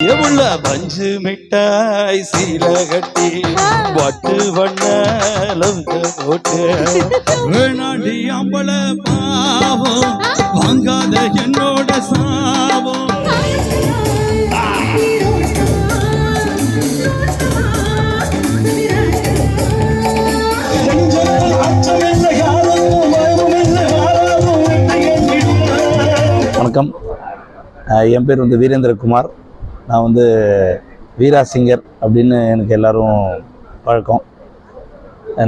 எவுள்ள பஞ்சு மிட்டாய் சீல கட்டி வட்டு வண்ணலம் போட்டு. வேணாண்டி அம்பள பாவம் வாங்காத என்னோட சாபம். வணக்கம். என் பேர் வந்து வீரேந்திரகுமார். நான் வந்து வீரா சிங்கர் அப்படின்னு எனக்கு எல்லோரும் பழக்கம்.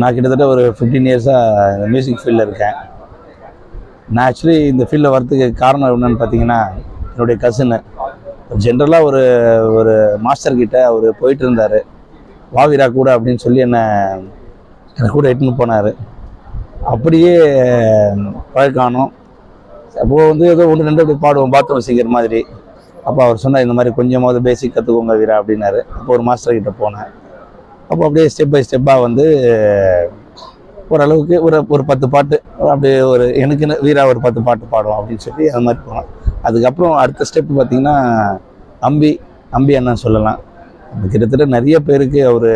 நான் கிட்டத்தட்ட ஒரு ஃபிஃப்டீன் இயர்ஸாக மியூசிக் ஃபீல்டில் இருக்கேன். நான் ஆக்சுவலி இந்த ஃபீல்டில் வரதுக்கு காரணம் என்னென்னு பார்த்தீங்கன்னா என்னுடைய கசினு ஜென்ரலாக ஒரு ஒரு மாஸ்டர்கிட்ட அவர் போயிட்டு இருந்தார். வாவிரா கூட அப்படின்னு சொல்லி என்னை என்னை கூட எட்டுன்னு போனார். அப்படியே பழக்கானோம் அப்போது வந்து ஏதோ ஒன்று ரெண்டு அப்படி பாடுவோம் பாத்ரூம் சிங்கர் மாதிரி. அப்போ அவர் சொன்னார் இந்த மாதிரி கொஞ்சமாவது பேசிக் கற்றுக்கோங்க வீரா அப்படின்னாரு. அப்போ ஒரு மாஸ்டர் கிட்ட போனேன். அப்போ அப்படியே ஸ்டெப் பை ஸ்டெப்பாக வந்து ஓரளவுக்கு ஒரு ஒரு பத்து பாட்டு அப்படியே ஒரு எனக்குன்னு வீரா ஒரு பத்து பாட்டு பாடுவோம் அப்படின்னு சொல்லி அது மாதிரி போனோம் அதுக்கப்புறம் அடுத்த ஸ்டெப் பார்த்தீங்கன்னா அம்பி அம்பி அண்ணன் சொல்லலாம். அது கிட்டத்தட்ட நிறைய பேருக்கு அவர்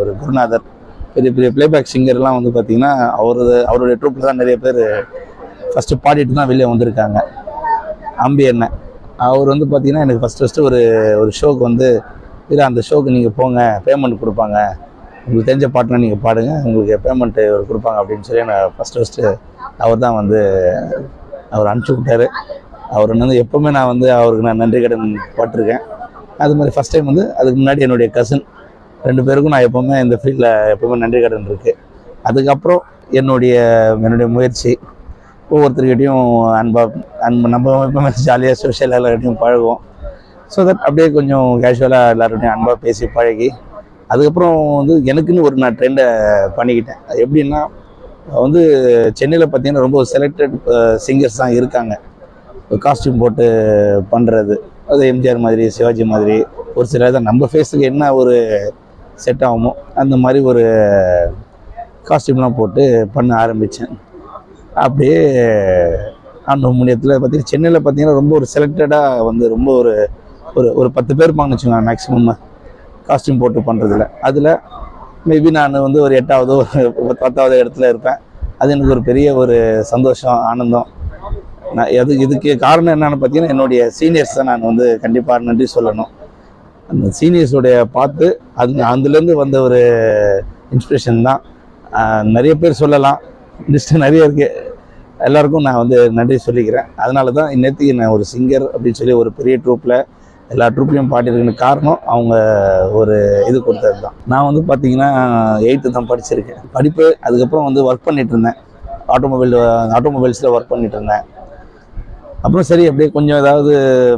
ஒரு குருநாதர் பெரிய பெரிய பிளேபேக் சிங்கர்லாம் வந்து பார்த்தீங்கன்னா அவரது அவருடைய ட்ரூப்பில் தான் நிறைய பேர் ஃபஸ்ட்டு பாடிட்டு தான் வெளியே வந்திருக்காங்க. அம்பி அண்ணன். அவர் வந்து பார்த்தீங்கன்னா எனக்கு ஃபஸ்ட்டு ஃபஸ்ட்டு ஒரு ஒரு ஷோக்கு வந்து இல்லை அந்த ஷோக்கு நீங்கள் போங்க பேமெண்ட் கொடுப்பாங்க. உங்களுக்கு தெரிஞ்ச பாட்டுனா நீங்கள் பாடுங்க உங்களுக்கு பேமெண்ட்டு கொடுப்பாங்க அப்படின்னு சொல்லி நான் ஃபஸ்ட்டு ஃபஸ்ட்டு அவர் தான் வந்து அவர் அனுப்பிச்சி விட்டாரு. அவர் வந்து எப்போவுமே நான் வந்து அவருக்கு நான் நன்றி கடன் பட்டிருக்கேன். அது மாதிரி ஃபஸ்ட் டைம் வந்து அதுக்கு முன்னாடி என்னுடைய கசின் ரெண்டு பேருக்கும் நான் எப்போவுமே இந்த ஃபீல்டில் எப்போவுமே நன்றி கடன் இருக்குது அதுக்கப்புறம் என்னுடைய என்னுடைய முயற்சி ஒவ்வொருத்தர்கிட்டையும் அன்பாக அன்பு நம்ம எப்பவுமே ஜாலியாக சோஷியல் எல்லார்கிட்டையும் பழகுவோம். ஸோ தட் அப்படியே கொஞ்சம் கேஷுவலாக எல்லார்கிட்டையும் அன்பாக பேசி பழகி அதுக்கப்புறம் வந்து எனக்குன்னு ஒரு நான் ட்ரெண்டை பண்ணிக்கிட்டேன். அது எப்படின்னா வந்து சென்னையில் பார்த்தீங்கன்னா ரொம்ப செலக்டட் சிங்கர்ஸ் தான் இருக்காங்க. காஸ்டியூம் போட்டு பண்ணுறது அது எம்ஜிஆர் மாதிரி சிவாஜி மாதிரி ஒரு சில தான் நம்ம ஃபேஸுக்கு என்ன ஒரு செட் ஆகுமோ அந்த மாதிரி ஒரு காஸ்டியூம்லாம் போட்டு பண்ண ஆரம்பித்தேன் அப்படியே அந்த முன்னியத்தில் பார்த்தீங்கன்னா சென்னையில் பார்த்தீங்கன்னா ரொம்ப ஒரு செலக்டடாக வந்து ரொம்ப ஒரு ஒரு ஒரு பத்து பேர் இருப்பாங்கன்னு வச்சுக்கோங்க மேக்ஸிமம் காஸ்டியூம் போட்டு பண்ணுறதுல அதில் மேபி நான் வந்து ஒரு எட்டாவது ஒரு பத்தாவது இடத்துல இருப்பேன். அது எனக்கு ஒரு பெரிய ஒரு சந்தோஷம் ஆனந்தம். நான் எது இதுக்கு காரணம் என்னென்னு பார்த்தீங்கன்னா என்னுடைய சீனியர்ஸ் தான் நான் வந்து கண்டிப்பாக நன்றி சொல்லணும். அந்த சீனியர்ஸோடைய பார்த்து அது அதுலேருந்து வந்த ஒரு இன்ஸ்பிரேஷன் தான். நிறைய பேர் சொல்லலாம். லிஸ்ட்டு நிறைய இருக்குது எல்லாருக்கும் நான் வந்து நன்றி சொல்லிக்கிறேன். அதனால தான் இன்னத்துக்கு நான் ஒரு சிங்கர் அப்படின்னு சொல்லி ஒரு பெரிய ட்ரூப்பில் எல்லா ட்ரூப்லேயும் பாடியிருக்குன்னு காரணம் அவங்க ஒரு இது கொடுத்தது தான் நான் வந்து பார்த்தீங்கன்னா எயித்து தான் படிச்சிருக்கேன். படிப்பு அதுக்கப்புறம் வந்து ஒர்க் பண்ணிட்டு இருந்தேன். ஆட்டோமொபைல் ஆட்டோமொபைல்ஸில் ஒர்க் பண்ணிட்டு இருந்தேன். அப்புறம் சரி அப்படியே கொஞ்சம் ஏதாவது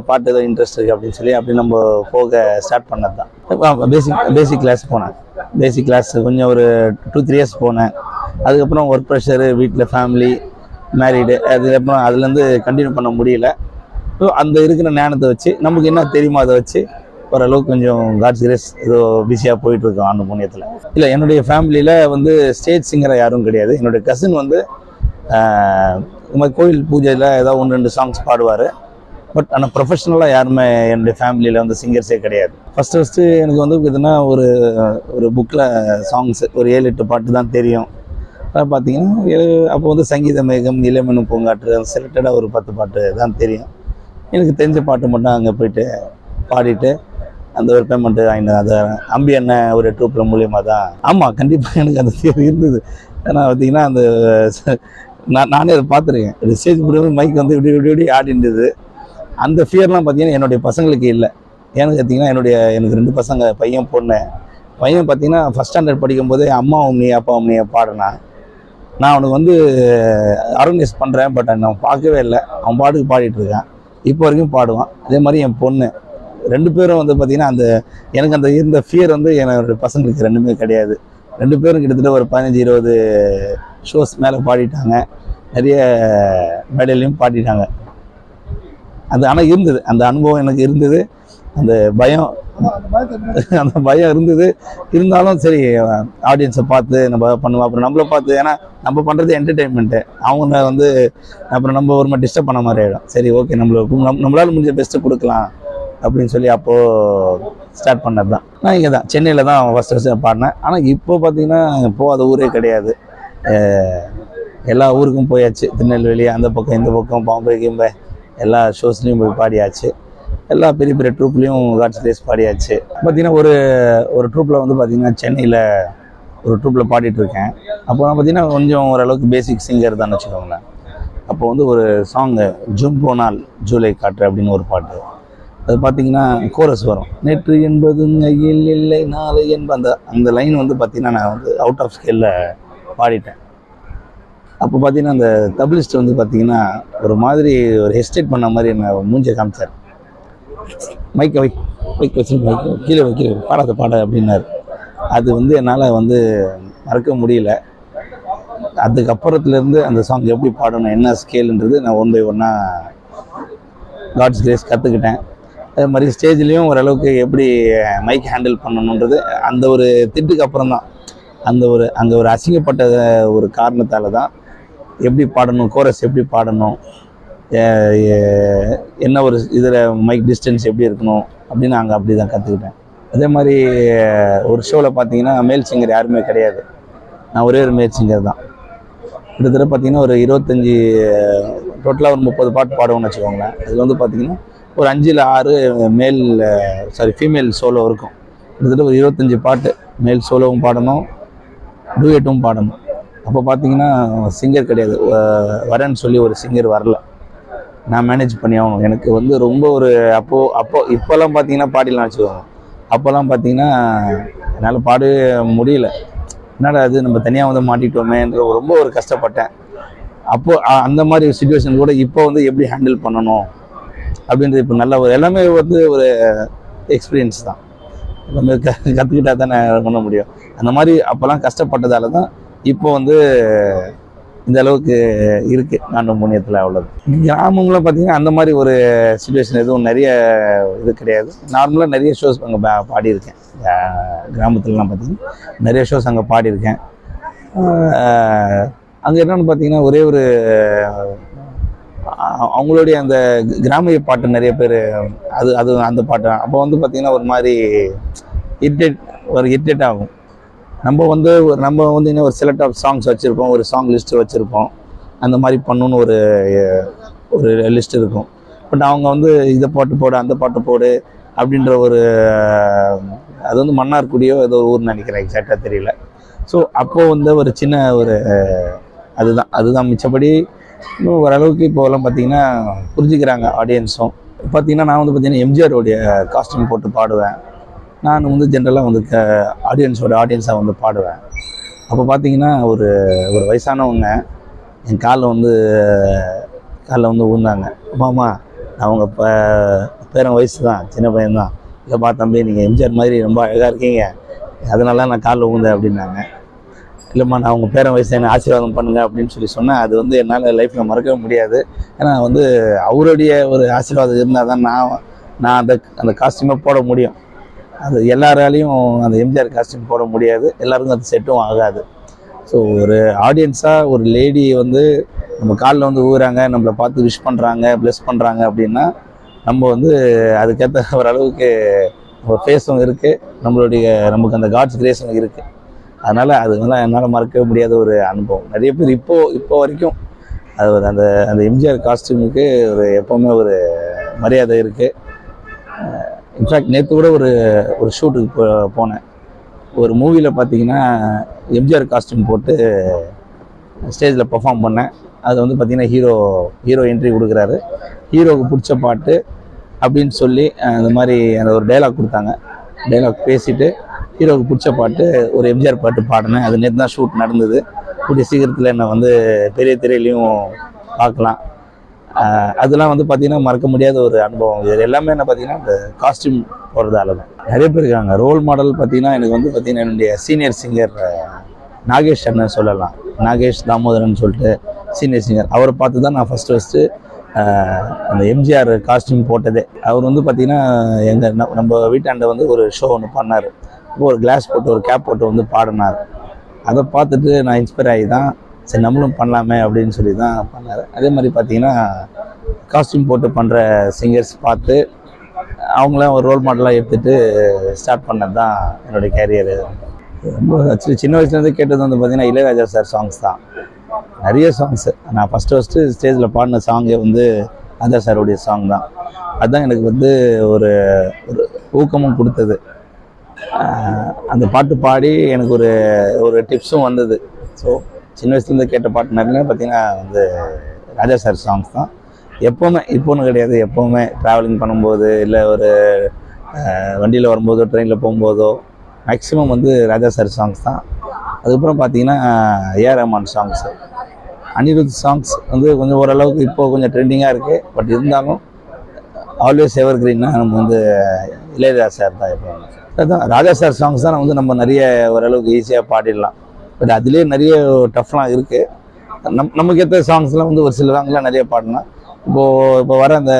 பாட்டு ஏதாவது இன்ட்ரெஸ்ட் இருக்குது அப்படின்னு சொல்லி அப்படி நம்ம போக ஸ்டார்ட் பண்ணது தான் பேசிக் பேசிக் கிளாஸ் போனேன். பேசிக் கிளாஸ் கொஞ்சம் ஒரு டூ த்ரீ இயர்ஸ் போனேன். அதுக்கப்புறம் ஒர்க் ப்ரெஷரு வீட்டில் ஃபேமிலி மேரீடு அதுக்கப்புறம் அதுலேருந்து கண்டினியூ பண்ண முடியல. ஸோ அந்த இருக்கிற ஞானத்தை வச்சு நமக்கு என்ன தெரியுமோ அதை வச்சு ஓரளவுக்கு கொஞ்சம் காட்ஸ் கிரேஸ் ஏதோ பிஸியாக போயிட்டுருக்கோம் அந்த புண்ணியத்தில். இல்லை என்னுடைய ஃபேமிலியில் வந்து ஸ்டேஜ் சிங்கராக யாரும் கிடையாது. என்னுடைய கசின் வந்து இந்த மாதிரி கோயில் பூஜையில் ஏதாவது ஒன்று ரெண்டு சாங்ஸ் பாடுவார். பட் ஆனால் ப்ரொஃபஷனலாக யாருமே என்னுடைய ஃபேமிலியில் வந்து சிங்கர்ஸே கிடையாது. ஃபஸ்ட்டு ஃபஸ்ட்டு எனக்கு வந்து எதுனா ஒரு ஒரு புக்கில் சாங்ஸ் ஒரு ஏழு எட்டு பாட்டு தான் தெரியும். அதான் பார்த்தீங்கன்னா அப்போ வந்து சங்கீத மேகம் இளமனு பூங்காற்று செலக்டடாக ஒரு பத்து பாட்டு தான் தெரியும். எனக்கு தெரிஞ்ச பாட்டு மட்டும் அங்கே போயிட்டு பாடிட்டு அந்த ஒரு பேமெண்ட்டு வாங்கிட்டு அதை அம்பி அண்ணன் ஒரு ட்ரூப்பில் மூலியமாக தான். ஆமாம் கண்டிப்பாக எனக்கு அந்த தேவை இருந்தது. ஏன்னா பார்த்தீங்கன்னா அந்த நான் நானே அதை பார்த்துருக்கேன். ஸ்டேஜ் முடியும் மைக் வந்து இப்படி இப்படி இப்படி ஆடின்றது அந்த ஃபியர்லாம் பார்த்தீங்கன்னா என்னுடைய பசங்களுக்கு இல்லை. ஏன்னு பார்த்தீங்கன்னா என்னுடைய எனக்கு ரெண்டு பசங்க பையன் பொண்ணு. பையன் பார்த்தீங்கன்னா ஃபஸ்ட் ஸ்டாண்டர்ட் படிக்கும்போதே அம்மா உம்னி அப்பா உம்னி பாடினா நான் அவனுக்கு வந்து ஆர்கனைஸ் பண்ணுறேன் பட் நான் பார்க்கவே இல்லை. அவன் பாட்டுக்கு பாடிட்டுருக்கான் இப்போ வரைக்கும் பாடுவான். அதே மாதிரி என் பொண்ணு. ரெண்டு பேரும் வந்து பார்த்தீங்கன்னா அந்த எனக்கு அந்த இருந்த ஃபியர் வந்து என்னோட பசங்களுக்கு ரெண்டுமே கிடையாது. ரெண்டு பேரும் கிட்டத்தட்ட ஒரு பதினஞ்சு இருபது ஷோஸ் மேலே பாடிட்டாங்க. நிறைய மேடையிலையும் பாடிட்டாங்க. அது ஆனால் இருந்தது. அந்த அனுபவம் எனக்கு இருந்தது. அந்த பயம் அந்த பயம் இருந்தது. இருந்தாலும் சரி ஆடியன்ஸை பார்த்து நம்ம பண்ணுவோம். அப்புறம் நம்மளை பார்த்து ஏன்னா நம்ம பண்ணுறது என்டர்டெயின்மெண்ட்டு அவங்க வந்து அப்புறம் நம்ம ஒரு மாதிரி டிஸ்டர்ப் பண்ண மாதிரி ஆகிடும் சரி ஓகே நம்மள நம்ம- நம்மளால் முடிஞ்ச பெஸ்ட்டு கொடுக்கலாம் அப்படின்னு சொல்லி அப்போது ஸ்டார்ட் பண்ணது தான். நான் இங்கே தான் சென்னையில் தான் ஃபஸ்ட் ஃபஸ்ட்டு பாடினேன். ஆனால் இப்போ பார்த்தீங்கன்னா போகாத ஊரே கிடையாது. எல்லா ஊருக்கும் போயாச்சு. திருநெல்வேலி அந்த பக்கம் இந்த பக்கம் பாம்பே கிம்பே. எல்லா ஷோஸ்லேயும் போய் பாடியாச்சு. எல்லா பெரிய பெரிய ட்ரூப்லேயும் காட்ஸ் டேஸ் பாடியாச்சு. பார்த்தீங்கன்னா ஒரு ஒரு ட்ரூப்பில் வந்து பார்த்தீங்கன்னா சென்னையில் ஒரு ட்ரூப்பில் பாடிட்டுருக்கேன். அப்போ நான் பார்த்தீங்கன்னா கொஞ்சம் ஓரளவுக்கு பேசிக் சிங்கர் தான் வச்சுக்கோங்களேன். அப்போ வந்து ஒரு சாங்கு ஜூன் நாள் ஜூலை காற்று அப்படின்னு ஒரு பாட்டு. அது பார்த்தீங்கன்னா கோரஸ் வரும். நேற்று என்பது இல்லை நாளை என்ப அந்த அந்த லைன் வந்து பார்த்திங்கன்னா நான் வந்து அவுட் ஆஃப் ஸ்கேலில் பாடிட்டேன். அப்போ பார்த்தீங்கன்னா அந்த தபிலிஸ்ட் வந்து பார்த்தீங்கன்னா ஒரு மாதிரி ஒரு ஹெஸ்டேட் பண்ண மாதிரி என்ன மூஞ்ச காமிச்சார். மைக்கை வை மைக் வச்சு மைக் கீழே வை கீழே பாடாத பாட அப்படின்னாரு. அது வந்து என்னால் வந்து மறக்க முடியல. அதுக்கப்புறத்துலேருந்து அந்த சாங் எப்படி பாடணும் என்ன ஸ்கேலுன்றது நான் ஒன் பை ஒன்னாக காட்ஸ் கிரேஸ் கற்றுக்கிட்டேன் அதே மாதிரி ஸ்டேஜ்லேயும் ஓரளவுக்கு எப்படி மைக் ஹேண்டில் பண்ணணுன்றது அந்த ஒரு திட்டுக்கு அப்புறம் தான் அந்த ஒரு அங்கே ஒரு அசிங்கப்பட்ட ஒரு காரணத்தால் தான் எப்படி பாடணும் கோரஸ் எப்படி பாடணும் என்ன ஒரு இதில் மைக் டிஸ்டன்ஸ் எப்படி இருக்கணும் அப்படின்னு அங்கே அப்படி தான் கற்றுக்கிட்டேன் அதே மாதிரி ஒரு ஷோவில் பார்த்தீங்கன்னா மேல் சிங்கர் யாருமே கிடையாது. நான் ஒரே ஒரு மேல் சிங்கர் தான். கிட்டத்தட்ட பார்த்தீங்கன்னா ஒரு இருபத்தஞ்சி டோட்டலாக ஒரு முப்பது பாட்டு பாடுவோம்னு வச்சுக்கோங்களேன். அதில் வந்து பார்த்தீங்கன்னா ஒரு அஞ்சில் ஆறு மேல் சாரி ஃபீமேல் சோலோ இருக்கும். கிட்டத்தட்ட ஒரு இருபத்தஞ்சி பாட்டு மேல் சோலோவும் பாடணும் டூயட்டும் பாடணும். அப்போ பார்த்தீங்கன்னா சிங்கர் கிடையாது. வரேன்னு சொல்லி ஒரு சிங்கர் வரல. நான் மேனேஜ் பண்ணி ஆகணும். எனக்கு வந்து ரொம்ப ஒரு அப்போது அப்போ இப்போல்லாம் பார்த்தீங்கன்னா பாடிலாம் வச்சுக்கோங்க அப்போல்லாம் பார்த்தீங்கன்னா என்னால் பாடவே முடியல. என்னடா அது நம்ம தனியாக வந்து மாட்டிட்டோமேன்ற ரொம்ப ஒரு கஷ்டப்பட்டேன். அப்போது அந்த மாதிரி சுச்சுவேஷன் கூட இப்போ வந்து எப்படி ஹேண்டில் பண்ணணும்? அப்படின்றது இப்போ நல்ல ஒரு எல்லாமே வந்து ஒரு எக்ஸ்பீரியன்ஸ் தான். எல்லாமே க கற்றுக்கிட்டா தான் பண்ண முடியும். அந்த மாதிரி அப்போல்லாம் கஷ்டப்பட்டதால தான் இப்போ வந்து இந்த அளவுக்கு இருக்குது காண்டம் முன்னியத்தில் அவ்வளோது கிராமங்களில் பார்த்தீங்கன்னா அந்த மாதிரி ஒரு சுச்சுவேஷன் எதுவும் நிறைய இது கிடையாது. நார்மலாக நிறைய ஷோஸ் அங்கே பாடியிருக்கேன். கிராமத்துலலாம் பார்த்தீங்கன்னா நிறைய ஷோஸ் அங்கே பாடியிருக்கேன். அங்கே என்னென்னு பார்த்தீங்கன்னா ஒரே ஒரு அவங்களுடைய அந்த கிராமிய பாட்டு நிறைய பேர் அது அது அந்த பாட்டு அப்போ வந்து பார்த்தீங்கன்னா ஒரு மாதிரி இரிட்டேட் ஒரு இரிட்டேட் ஆகும். நம்ம வந்து ஒரு- நம்ம வந்து இன்னும் ஒரு செலக்ட் ஆஃப் சாங்ஸ் வச்சுருப்போம் ஒரு சாங் லிஸ்ட்டு வச்சுருப்போம். அந்த மாதிரி பண்ணணுன்னு ஒரு ஒரு லிஸ்ட் இருக்கும். பட் அவங்க வந்து இதை பாட்டு போடு அந்த பாட்டு போடு அப்படின்ற ஒரு அது வந்து மன்னார்குடியோ ஏதோ ஒரு ஊர்னு நினைக்கிறேன் எக்ஸாக்டாக தெரியல. ஸோ அப்போது வந்து ஒரு சின்ன ஒரு அதுதான் அதுதான் மிச்சப்படி இன்னும் ஓரளவுக்கு இப்போலாம் பார்த்தீங்கன்னா புரிஞ்சுக்கிறாங்க ஆடியன்ஸும் பார்த்தீங்கன்னா நான் வந்து பார்த்தீங்கன்னா எம்ஜிஆருடைய காஸ்டியூம் போட்டு பாடுவேன். நான் வந்து ஜென்ரலாக வந்து க ஆடியன்ஸோட ஆடியன்ஸாக வந்து பாடுவேன். அப்போ பார்த்தீங்கன்னா ஒரு ஒரு வயசானவங்க என் காலில் வந்து காலில் வந்து ஊந்தாங்க. அம்மாமா நான் உங்கள் ப பேரன் வயசு தான் சின்ன பையன் தான் இல்லைப்பா தம்பி நீங்கள் எம்ஜிஆர் மாதிரி ரொம்ப அழகாக இருக்கீங்க. அதனால நான் காலில் ஊந்தேன் அப்படின்னாங்க. இல்லைம்மா நான் உங்கள் பேரன் வயசு என்ன ஆசீர்வாதம் பண்ணுங்க அப்படின்னு சொல்லி சொன்னேன். அது வந்து என்னால் லைஃப்பில் மறக்கவே முடியாது. ஏன்னா வந்து அவருடைய ஒரு ஆசீர்வாதம் இருந்தால் தான் நான் நான் அந்த அந்த காஸ்டியூமே போட முடியும். அது எல்லாராலையும் அந்த எம்ஜிஆர் காஸ்டியூம் போட முடியாது. எல்லாருக்கும் அது செட்டும் ஆகாது. ஸோ ஒரு ஆடியன்ஸாக ஒரு லேடி வந்து நம்ம காலில் வந்து ஊகுறாங்க நம்மளை பார்த்து விஷ் பண்ணுறாங்க ப்ளெஸ் பண்ணுறாங்க அப்படின்னா நம்ம வந்து அதுக்கேற்ற ஓரளவுக்கு நம்ம ஃபேஸும் இருக்குது நம்மளுடைய நமக்கு அந்த காட்ஸ் கிரேஸும் இருக்குது அதனால் அது என்னால் மறக்கவே முடியாத ஒரு அனுபவம். நிறைய பேர் இப்போது இப்போ வரைக்கும் அது ஒரு அந்த அந்த எம்ஜிஆர் காஸ்டியூமுக்கு ஒரு எப்போவுமே ஒரு மரியாதை இருக்குது இன்ஃபேக்ட் நேற்று கூட ஒரு ஒரு ஷூட்டுக்கு போ போனேன். ஒரு மூவியில் பார்த்தீங்கன்னா எம்ஜிஆர் காஸ்டியூம் போட்டு ஸ்டேஜில் பெர்ஃபார்ம் பண்ணேன். அது வந்து பார்த்தீங்கன்னா ஹீரோ ஹீரோ என்ட்ரி கொடுக்குறாரு. ஹீரோவுக்கு பிடிச்ச பாட்டு அப்படின்னு சொல்லி அந்த மாதிரி அந்த ஒரு டைலாக் கொடுத்தாங்க. டைலாக் பேசிட்டு ஹீரோவுக்கு பிடிச்ச பாட்டு ஒரு எம்ஜிஆர் பாட்டு பாடினேன். அது நேற்று தான் ஷூட் நடந்தது. கூடிய சீக்கிரத்தில் என்னை வந்து பெரிய திரையிலையும் பார்க்கலாம். அதெல்லாம் வந்து பார்த்தீங்கன்னா மறக்க முடியாத ஒரு அனுபவம். இது எல்லாமே என்ன பார்த்தீங்கன்னா இந்த காஸ்டியூம் போடுறதால தான் நிறைய பேர் இருக்காங்க. ரோல் மாடல் பார்த்தீங்கன்னா எனக்கு வந்து பார்த்தீங்கன்னா என்னுடைய சீனியர் சிங்கர் நாகேஷ் அண்ணன் சொல்லலாம். நாகேஷ் தாமோதரன் சொல்லிட்டு சீனியர் சிங்கர் அவரை பார்த்து தான் நான் ஃபஸ்ட்டு ஃபஸ்ட்டு அந்த எம்ஜிஆர் காஸ்டியூம் போட்டதே. அவர் வந்து பார்த்தீங்கன்னா எங்கள் நம்ம வீட்டாண்ட வந்து ஒரு ஷோ ஒன்று பண்ணார். ஒரு கிளாஸ் போட்டு ஒரு கேப் போட்டு வந்து பாடினார். அதை பார்த்துட்டு நான் இன்ஸ்பயர் ஆகி தான் சரி நம்மளும் பண்ணலாமே அப்படின்னு சொல்லி தான் பண்ணார். அதே மாதிரி பார்த்தீங்கன்னா காஸ்டியூம் போட்டு பண்ணுற சிங்கர்ஸ் பார்த்து அவங்களாம் ஒரு ரோல் மாடலாக எடுத்துகிட்டு ஸ்டார்ட் பண்ணது தான் என்னுடைய கேரியர் ரொம்ப ஆக்சுவலி சின்ன வயசுலேருந்து கேட்டது வந்து பார்த்தீங்கன்னா இளையராஜா சார் சாங்ஸ் தான். நிறைய சாங்ஸு நான் ஃபஸ்ட்டு ஃபஸ்ட்டு ஸ்டேஜில் பாடின சாங்கே வந்து ராஜா சாருடைய சாங் தான். அதுதான் எனக்கு வந்து ஒரு ஒரு ஊக்கமும் கொடுத்தது. அந்த பாட்டு பாடி எனக்கு ஒரு ஒரு டிப்ஸும் வந்தது. ஸோ சின்ன வயசுலேருந்து கேட்ட பாட்டு நிறைய பார்த்தீங்கன்னா வந்து ராஜா சார் சாங்ஸ் தான். எப்போவுமே இப்போன்னு கிடையாது. எப்போவுமே ட்ராவலிங் பண்ணும்போது இல்லை ஒரு வண்டியில் வரும்போதோ ட்ரெயினில் போகும்போதோ மேக்ஸிமம் வந்து ராஜா சார் சாங்ஸ் தான். அதுக்கப்புறம் பார்த்தீங்கன்னா AR Rahman songs Anirudh songs வந்து கொஞ்சம் ஓரளவுக்கு இப்போ கொஞ்சம் ட்ரெண்டிங்காக இருக்குது பட் இருந்தாலும் ஆல்வேஸ் எவர் கிரீன்னா நம்ம வந்து இளையராஜா சார் தான் இப்போ அதுதான் ராஜா சார் சாங்ஸ் தான் வந்து நம்ம நிறைய ஓரளவுக்கு ஈஸியாக பாடிடலாம். பட் அதுலேயே நிறைய டஃப்லாம் இருக்குது நம் நமக்கு ஏற்ற சாங்ஸ்லாம் வந்து ஒரு சில சாங்ஸ்லாம் நிறைய பாடலாம். இப்போது இப்போ வர அந்த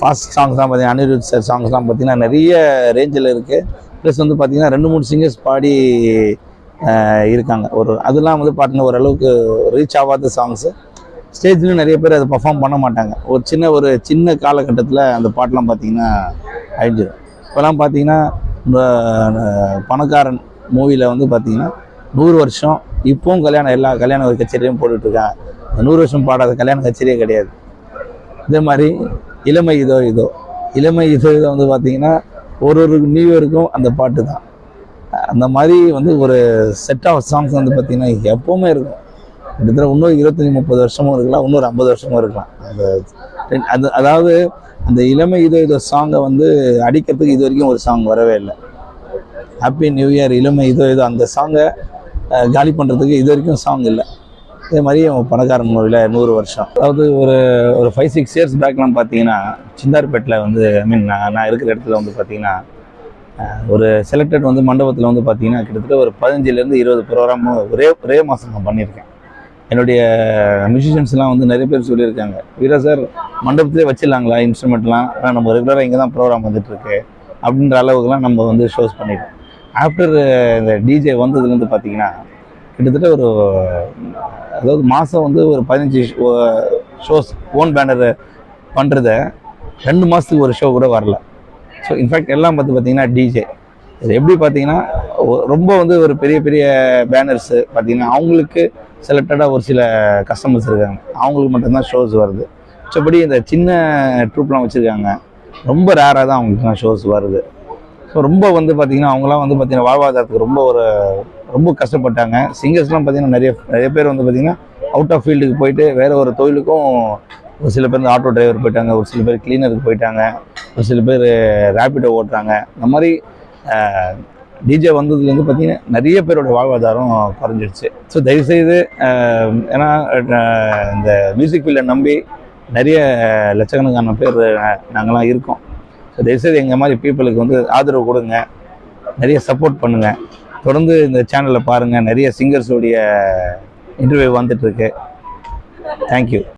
ஃபாஸ்ட் சாங்ஸ்லாம் பார்த்தீங்கன்னா அனிருத் சார் சாங்ஸ்லாம் பார்த்தீங்கன்னா நிறைய ரேஞ்சில் இருக்குது ப்ளஸ் வந்து பார்த்தீங்கன்னா ரெண்டு மூணு சிங்கர்ஸ் பாடி இருக்காங்க. ஒரு அதெல்லாம் வந்து பார்த்தீங்கன்னா ஓரளவுக்கு ரீச் ஆகாத சாங்ஸு ஸ்டேஜ்லேயும் நிறைய பேர் அதை பர்ஃபார்ம் பண்ண மாட்டாங்க. ஒரு சின்ன ஒரு சின்ன காலகட்டத்தில் அந்த பாட்டெலாம் பார்த்தீங்கன்னா அழிஞ்சிடும் இப்போலாம் பார்த்தீங்கன்னா பணக்காரன் மூவியில் வந்து பார்த்தீங்கன்னா நூறு வருஷம் இப்போவும் கல்யாணம் எல்லா கல்யாண கச்சேரியும் போட்டுட்ருக்காங்க. அந்த நூறு வருஷம் பாடாத கல்யாண கச்சேரியே கிடையாது. இதே மாதிரி இளமை இதோ இதோ. இளமை இதோ இதோ வந்து பார்த்தீங்கன்னா ஒரு ஒரு நியூ இயருக்கும் அந்த பாட்டு தான். அந்த மாதிரி வந்து ஒரு செட் ஆஃப் சாங்ஸ் வந்து பார்த்தீங்கன்னா எப்போவுமே இருக்கும். கிட்டத்தட்ட இன்னும் இருபத்தஞ்சி முப்பது வருஷமும் இருக்கலாம் இன்னொரு ஐம்பது வருஷமும் இருக்கலாம். அந்த அது அதாவது அந்த இளமை இதோ இதோ சாங்கை வந்து அடிக்கிறதுக்கு இது வரைக்கும் ஒரு சாங் வரவே இல்லை. ஹாப்பி நியூ இயர் இளமை இதோ இதோ அந்த சாங்கை காலி பண்ணுறதுக்கு இது வரைக்கும் சாங் இல்லை. இதே மாதிரி அவன் பணக்காரன் மூவியில் நூறு வருஷம். அதாவது ஒரு ஒரு ஃபைவ் சிக்ஸ் இயர்ஸ் பேக்லாம் பார்த்தீங்கன்னா சிந்தார்பேட்டில் வந்து ஐ மீன் நான் நான் இருக்கிற இடத்துல வந்து பார்த்தீங்கன்னா ஒரு செலக்டட் வந்து மண்டபத்தில் வந்து பார்த்தீங்கன்னா கிட்டத்தட்ட ஒரு பதினஞ்சுலேருந்து இருபது ப்ரோக்ராம் ஒரே ஒரே மாதம் நான் பண்ணியிருக்கேன். என்னுடைய மியூசிஷியன்ஸ்லாம் வந்து நிறைய பேர் சொல்லியிருக்காங்க வீரா சார் மண்டபத்திலே வச்சிடலாங்களா? இன்ஸ்ட்ருமெண்ட்லாம் ஆனால் நம்ம ரெகுலராக இங்கே தான் ப்ரோக்ராம் வந்துட்டுருக்கு அப்படின்ற அளவுக்குலாம் நம்ம வந்து ஷோஸ் பண்ணிட்டோம் ஆஃப்டர் uh, இந்த டிஜே வந்ததுலேருந்து பார்த்தீங்கன்னா கிட்டத்தட்ட ஒரு அதாவது மாதம் வந்து ஒரு பதினஞ்சு ஷோஸ் ஓன் பேனர் பண்ணுறத ரெண்டு மாதத்துக்கு ஒரு ஷோ கூட வரல. ஸோ இன்ஃபேக்ட் எல்லாம் பார்த்து பார்த்தீங்கன்னா டிஜே இது எப்படி பார்த்தீங்கன்னா ரொம்ப வந்து ஒரு பெரிய பெரிய பேனர்ஸு பார்த்தீங்கன்னா அவங்களுக்கு செலக்டடாக ஒரு சில கஸ்டமர்ஸ் இருக்காங்க. அவங்களுக்கு மட்டும்தான் ஷோஸ் வருது. மற்றபடி இந்த சின்ன ட்ரூப்லாம் வச்சுருக்காங்க. ரொம்ப ரேராக தான் அவங்களுக்குலாம் ஷோஸ் வருது. ஸோ ரொம்ப வந்து பார்த்தீங்கன்னா அவங்களாம் வந்து பார்த்தீங்கன்னா வாழ்வாதாரத்துக்கு ரொம்ப ஒரு ரொம்ப கஷ்டப்பட்டாங்க. சிங்கர்ஸ்லாம் பார்த்தீங்கன்னா நிறைய நிறைய பேர் வந்து பார்த்தீங்கன்னா அவுட் ஆஃப் ஃபீல்டுக்கு போயிட்டு வேற ஒரு தொழிலுக்கும் ஒரு சில பேர் ஆட்டோ டிரைவர் போயிட்டாங்க ஒரு சில பேர் கிளீனருக்கு போயிட்டாங்க ஒரு சில பேர் ரேப்பிடோ ஓட்டுறாங்க. இந்த மாதிரி டிஜே வந்ததுலேருந்து பார்த்தீங்கன்னா நிறைய பேரோட வாழ்வாதாரம் குறைஞ்சிடுச்சு ஸோ தயவுசெய்து ஏன்னா இந்த மியூசிக் ஃபீல்டை நம்பி நிறைய லட்சக்கணக்கான பேர் நாங்களாம் இருக்கோம். ஸோ தயவுசெய்து எங்கள் மாதிரி பீப்புளுக்கு வந்து ஆதரவு கொடுங்க. நிறைய சப்போர்ட் பண்ணுங்கள் தொடர்ந்து இந்த சேனலை பாருங்கள் நிறைய சிங்கர்ஸோடைய இன்டர்வியூ வந்துட்டுருக்கு தேங்க்யூ